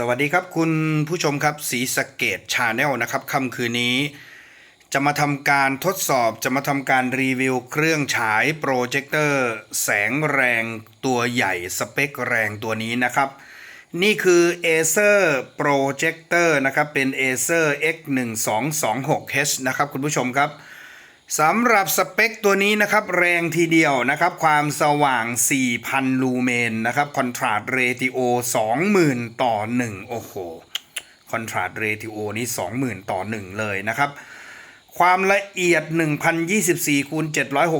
สวัสดีครับคุณผู้ชมครับสีสเกตชาแนลนะครับค่ำคืนนี้ จะมาทำการทดสอบจะมาทำการรีวิวเครื่องฉายโปรเจคเตอร์แสงแรงตัวใหญ่สเปคแรงตัวนี้นะครับ นี่คือ Acer Projector นะครับ เป็น Acer X1226H นะครับคุณผู้ชมครับ สำหรับสเปคตัวนี้นะครับแรงทีเดียวนะครับ ความสว่าง 4,000 ลูเมนนะครับคอนทราสต์เรติโอ 20,000 ต่อ 1 โอ้โหคอนทราสต์เรติโอนี้ 20,000 ต่อ 1 เลยนะครับ ความละเอียด 1024คูณ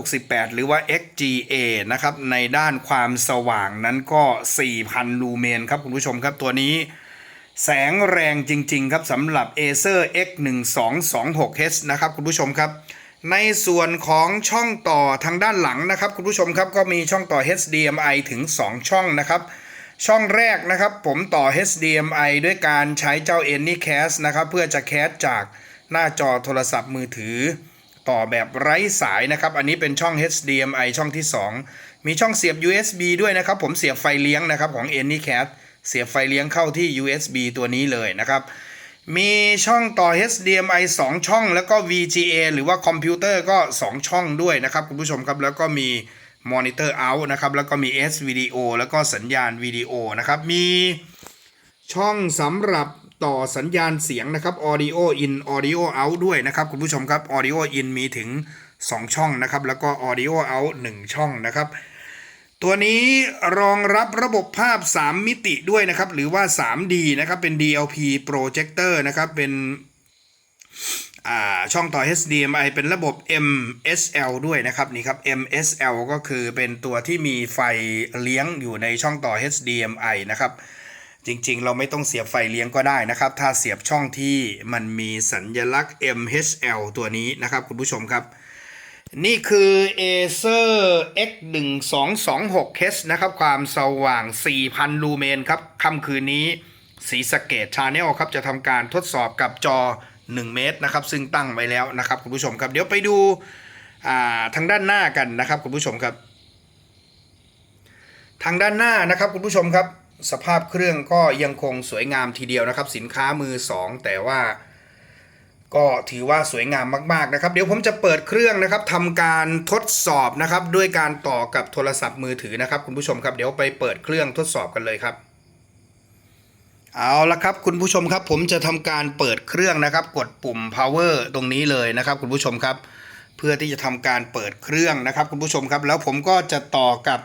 768 หรือว่า XGA นะครับ ในด้านความสว่างนั้นก็ 4,000 ลูเมนครับ คุณผู้ชมครับตัวนี้แสงแรงจริง ๆ ครับสำหรับ Acer X1226H นะครับ คุณผู้ชมครับ ในส่วนของช่องต่อทางด้านหลังนะครับ คุณผู้ชมครับก็มีช่องต่อ HDMI ถึง 2 ช่องนะครับ ช่องแรกนะครับ ผมต่อ HDMI ด้วยการใช้เจ้า Anycast นะครับ เพื่อจะแคสจากหน้าจอโทรศัพท์มือถือ ต่อแบบไร้สายนะครับ อันนี้เป็นช่อง HDMI ช่องที่ 2 มีช่องเสียบ USB ด้วยนะครับ ผมเสียบไฟเลี้ยงนะครับของ Anycast เสียบไฟเลี้ยงเข้าที่ USB ตัวนี้เลยนะครับ มีช่องต่อ HDMI 2 ช่อง แล้วก็ VGA หรือว่าคอมพิวเตอร์ก็ 2 ช่องด้วยนะครับคุณผู้ชมครับ แล้วก็มีมอนิเตอร์เอาท์นะครับ แล้วก็มี S วิดีโอแล้วก็สัญญาณวิดีโอนะครับ มีช่องสำหรับต่อสัญญาณเสียงนะครับ Audio in Audio out ด้วยนะครับคุณผู้ชมครับ Audio in มีถึง 2 ช่องนะครับ แล้วก็ Audio out 1 ช่องนะครับ ตัวนี้รองรับระบบภาพ 3 มิติด้วยนะครับ หรือว่า 3D นะครับเป็น DLP projector นะครับเป็นช่องต่อ HDMI เป็นระบบ MSL ด้วยนะครับนี่ครับ MSL ก็คือเป็นตัวที่มีไฟเลี้ยงอยู่ในช่องต่อ HDMI นะครับ จริงๆ เราไม่ต้องเสียบไฟเลี้ยงก็ได้นะครับ ถ้าเสียบช่องที่มันมีสัญลักษณ์ MHL ตัวนี้นะครับคุณผู้ชมครับ นี่คือ Acer X1226H นะครับ ความสว่าง 4,000 ลูเมนครับค่ำคืนนี้สีสเกตชาแนลครับจะทำการทดสอบกับจอ 1 เมตรนะครับ ซึ่งตั้งไว้แล้วนะครับคุณผู้ชมครับ เดี๋ยวไปดูทางด้านหน้ากันนะครับคุณผู้ชมครับ ทางด้านหน้านะครับคุณผู้ชมครับ สภาพเครื่องก็ยังคงสวยงามทีเดียวนะครับ สินค้ามือสองแต่ว่า ก็ถือว่าสวยงามมาก ๆ นะครับ เดี๋ยวผมจะเปิดเครื่องนะครับทำการทดสอบนะครับ ด้วยการต่อกับโทรศัพท์มือถือนะครับ คุณผู้ชมครับ เดี๋ยวไปเปิดเครื่องทดสอบกันเลยครับ เอาละครับ คุณผู้ชมครับ ผมจะทำการเปิดเครื่องนะครับ กดปุ่ม power ตรงนี้เลยนะครับ คุณผู้ชมครับ เพื่อที่จะทำการเปิดเครื่องนะครับ คุณผู้ชมครับ แล้วผมก็จะต่อกับ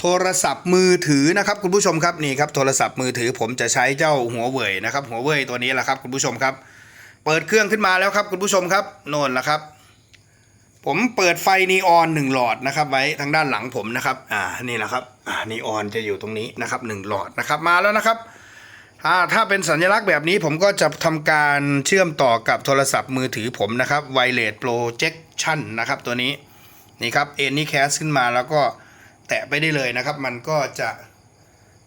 โทรศัพท์มือถือนะครับคุณผู้ชมครับนี่ครับโทรศัพท์มือถือ ผมจะใช้เจ้าหัวเว่ยนะครับหัวเว่ยตัวนี้แหละครับคุณผู้ชมครับ เปิดเครื่องขึ้นมาแล้วครับคุณผู้ชมครับโน่นละครับ ผมเปิดไฟนีออนหนึ่งหลอดนะครับไว้ทางด้านหลังผมนะครับอ่านี่แหละครับอ่านีออนจะอยู่ตรงนี้นะครับหนึ่งหลอดนะครับมาแล้วนะครับถ้าถ้าเป็นสัญลักษณ์แบบนี้ผมก็จะทำการเชื่อมต่อกับโทรศัพท์มือถือผมนะครับ Wireless Projection นะครับตัวนี้นี่ครับ Anycast ขึ้นมาแล้วก็แตะไปได้เลยนะครับ มันก็จะ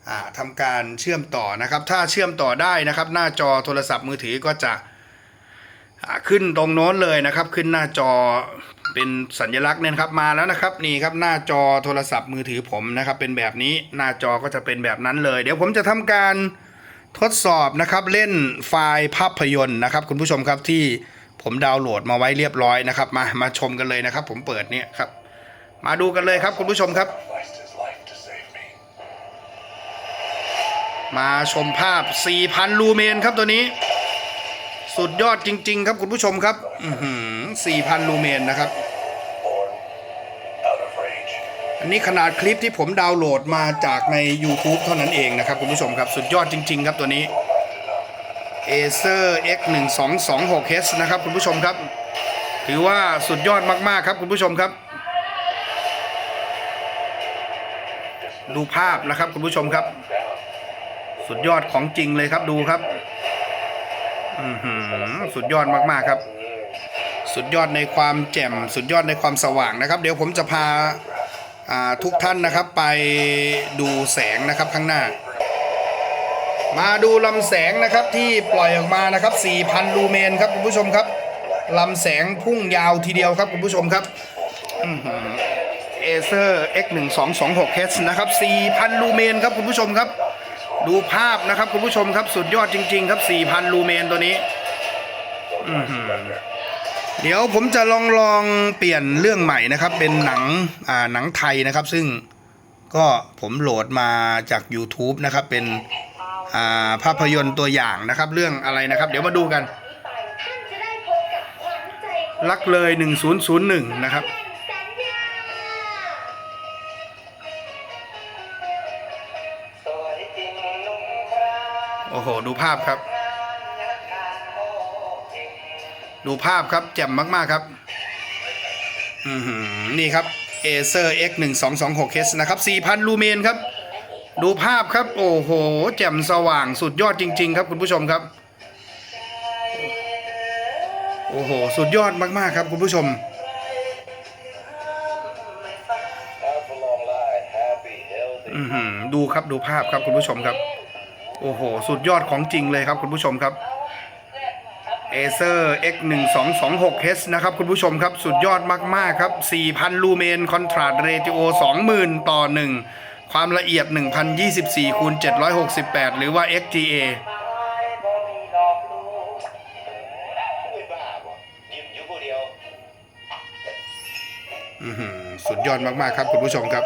อ่าทำการเชื่อมต่อนะครับ ถ้าเชื่อมต่อได้นะครับ หน้าจอโทรศัพท์มือถือก็จะ ขึ้นตรงโน้นเลยนะครับ ขึ้นหน้าจอเป็นสัญลักษณ์เนี่ยครับมาแล้วนะครับนี่ครับหน้าจอโทรศัพท์มือถือผมนะครับ เป็นแบบนี้หน้าจอก็จะเป็นแบบนั้นเลย เดี๋ยวผมจะทำการทดสอบนะครับเล่นไฟล์ภาพยนตร์นะครับ คุณผู้ชมครับที่ผมดาวน์โหลดมาไว้เรียบร้อยนะครับ มามาชมกันเลยนะครับ ผมเปิดเนี่ยครับ มาดูกันเลยครับคุณผู้ชมครับ มาชมภาพ 4,000 ลูเมนครับตัวนี้ สุดยอดจริง ๆ ครับคุณผู้ชมครับอือหือ4,000ลูเมนนะครับ อันนี้ขนาดคลิปที่ผมดาวน์โหลดมาจากใน YouTube เท่านั้นเองนะครับคุณผู้ชมครับ สุดยอดจริง ๆ ครับตัวนี้ Acer X1226H นะครับคุณผู้ชมครับ ถือว่าสุดยอดมากๆครับคุณผู้ชมครับ ดูภาพนะครับคุณผู้ชมครับ สุดยอดของจริงเลยครับดูครับ สุดยอดมากๆครับ สุดยอดในความแจ่ม สุดยอดในความสว่างนะครับ เดี๋ยวผมจะพาทุกท่านนะครับไปดูแสงนะครับข้างหน้า มาดูลำแสงนะครับที่ปล่อยออกมานะครับ 4,000 ลูเมนครับคุณผู้ชมครับลำแสงพุ่งยาวทีเดียวครับคุณผู้ชมครับเอเซอร์ X1226H นะครับ 4,000 ลูเมนครับคุณผู้ชมครับ ดูภาพนะครับคุณผู้ชมครับสุดยอดจริง ๆ ครับ 4,000 ลูเมนตัวนี้ เดี๋ยวผมจะลองลองเปลี่ยนเรื่องใหม่นะครับ เป็นหนังอ่าหนังไทยนะครับ ซึ่งก็ผมโหลดมาจาก YouTube นะครับ เป็นอ่าภาพยนตร์ตัวอย่างนะครับ เรื่องอะไรนะครับ เดี๋ยวมาดูกันท่านจะได้พบกับขวัญใจคนลักเลย 1001 นะครับ โอ้โห ดูภาพครับ ดูภาพครับแจ่มมาก ๆ ครับ อือหือนี่ครับ Acer X 1 2 2 6 h นะครับ 4,000 ลูเมนครับ ดูภาพครับ โอ้โห แจ่มสว่างสุดยอดจริง ๆ ครับคุณผู้ชมครับ โอ้โห สุดยอดมาก ๆ ครับคุณผู้ชมดูครับดูภาพครับคุณผู้ชมครับ โอ้โห สุดยอดของจริงเลยครับคุณผู้ชมครับ Acer X 1 2 2 6 h นะครับคุณผู้ชมครับ สุดยอดมาก ๆ ครับ 4,000 ลูเมนคอนทราสเรติโอ 20,000 ต่อ 1 ความละเอียด 1,024คูณ768 หรือว่า XGA ไม่บ้าบ่ยิ้อยู่ผู้เดียวอือหือสุดยอดมาก ๆ ครับคุณผู้ชมครับ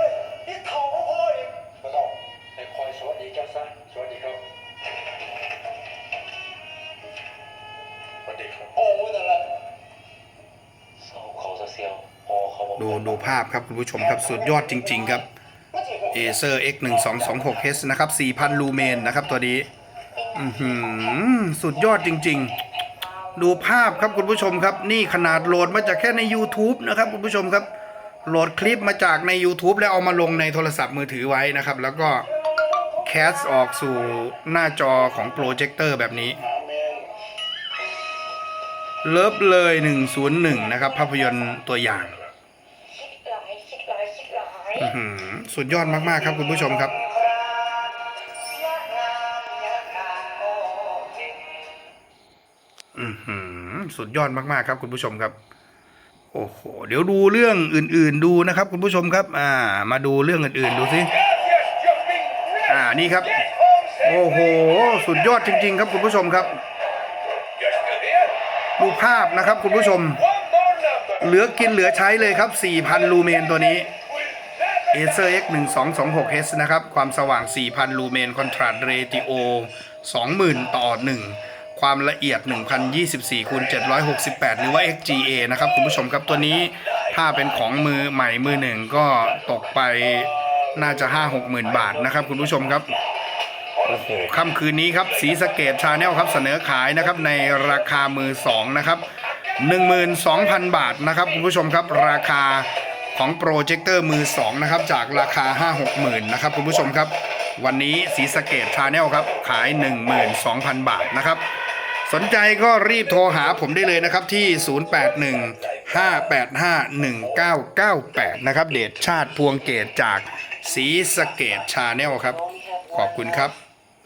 ดูดูภาพครับคุณผู้ชมครับสุดยอดจริง ๆ ครับ Acer X 1 2 2 6 h นะครับ 4,000 ลูเมนนะครับตัวนี้สุดยอดจริง ๆ ดูภาพครับคุณผู้ชมครับ นี่ขนาดโหลดมาจากแค่ใน YouTube นะครับคุณผู้ชมครับ โหลดคลิปมาจากใน YouTube แล้วเอามาลงในโทรศัพท์มือถือไว้นะครับ แล้วก็แคสออกสู่หน้าจอของโปรเจคเตอร์แบบนี้เมนเลิฟเลย 101 นะครับ ภาพยนตร์ตัวอย่าง สุดยอดมาก ๆ ครับคุณผู้ชมครับ อือหือสุดยอดมาก ๆ ครับคุณผู้ชมครับ โอ้โห เดี๋ยวดูเรื่องอื่น ๆ ดูนะครับ คุณผู้ชมครับ อ่า มาดูเรื่องอื่น ๆ ดูสิ อ่า นี่ครับ โอ้โห สุดยอดจริง ๆ ครับคุณผู้ชมครับ ดูภาพนะครับคุณผู้ชม เหลือกินเหลือใช้เลยครับ 4,000 ลูเมนตัวนี้ Acer X 1 2 2 6 h นะครับ ความสว่าง 4,000 ลูเมน คอนทราสเรติโอ 20,000 ต่อ 1 ความละเอียด 1,024คูณ768 หรือว่า XGA นะครับ คุณผู้ชมครับตัวนี้ถ้าเป็นของมือใหม่มือหนึ่งก็ตกไปน่าจะ 5-6หมื่นบาทนะครับ คุณผู้ชมครับ โอ้โหค่ำคืนนี้ครับสีสเกตชาแนลครับเสนอขายนะครับในราคามือสองนะครับ 12,000 บาทนะครับ คุณผู้ชมครับราคา ของโปรเจคเตอร์มือสองนะครับ จากราคา 5 6หมื่นนะครับคุณผู้ชมครับ วันนี้สีสเกตชาแนลครับ ขาย 12,000 บาทนะครับ สนใจก็รีบโทรหาผมได้เลยนะครับที่ 0815851998 นะครับ เดชชาติพวงเกตจากสีสเกตชาแนลครับ ขอบคุณครับ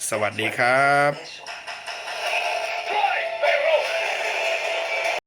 สวัสดีครับ